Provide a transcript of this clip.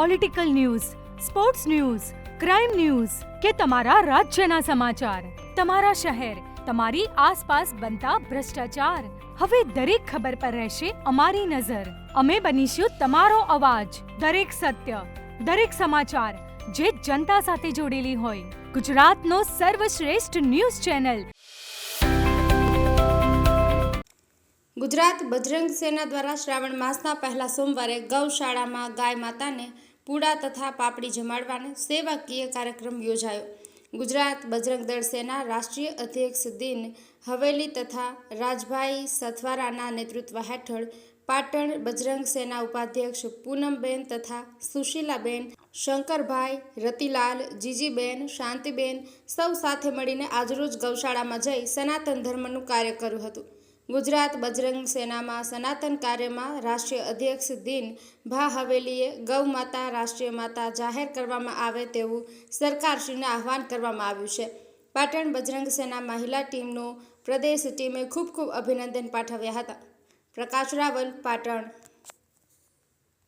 Political news sports news crime news કે તમારા રાજ્યના સમાચાર. તમારા શહેર, તમારી આસપાસ બનતા ભ્રષ્ટાચાર. હવે દરેક ખબર પર રહેશે અમારી નજર. અમે બનીશું તમારો અવાજ, દરેક સત્ય, દરેક સમાચાર જે જનતા સાથે જોડેલી હોય. ગુજરાતનો સર્વશ્રેષ્ઠ ન્યૂઝ ચેનલ. ગુજરાત બજરંગ સેના દ્વારા શ્રાવણ માસના પહેલા સોમવારે ગૌશાળામાં ગાય માતાને પૂડા તથા પાપડી જમાડવાનો સેવાકીય કાર્યક્રમ યોજાયો. ગુજરાત બજરંગ દળ સેના રાષ્ટ્રીય અધ્યક્ષ દિન હવેલી તથા રાજભાઈ સથવારાના નેતૃત્વ હેઠળ પાટણ બજરંગ સેના ઉપાધ્યક્ષ પૂનમબેન તથા સુશીલાબેન, શંકરભાઈ, રતિલાલ, જીજીબેન, શાંતિબેન સૌ સાથે મળીને આજરોજ ગૌશાળામાં જઈ સનાતન ધર્મનું કાર્ય કર્યું હતું. ગુજરાત બજરંગ સેનામાં સનાતન કાર્યમાં રાષ્ટ્રીય અધ્યક્ષ દિન ભા હવેલીએ ગૌ માતા, રાષ્ટ્રીય માતા જાહેર કરવામાં આવે તેવું સરકારશ્રીને આહવાન કરવામાં આવ્યું છે. પાટણ બજરંગ સેના મહિલા ટીમનો પ્રદેશ ટીમે ખૂબ ખૂબ અભિનંદન પાઠવ્યા હતા. પ્રકાશ રાવલ, પાટણ.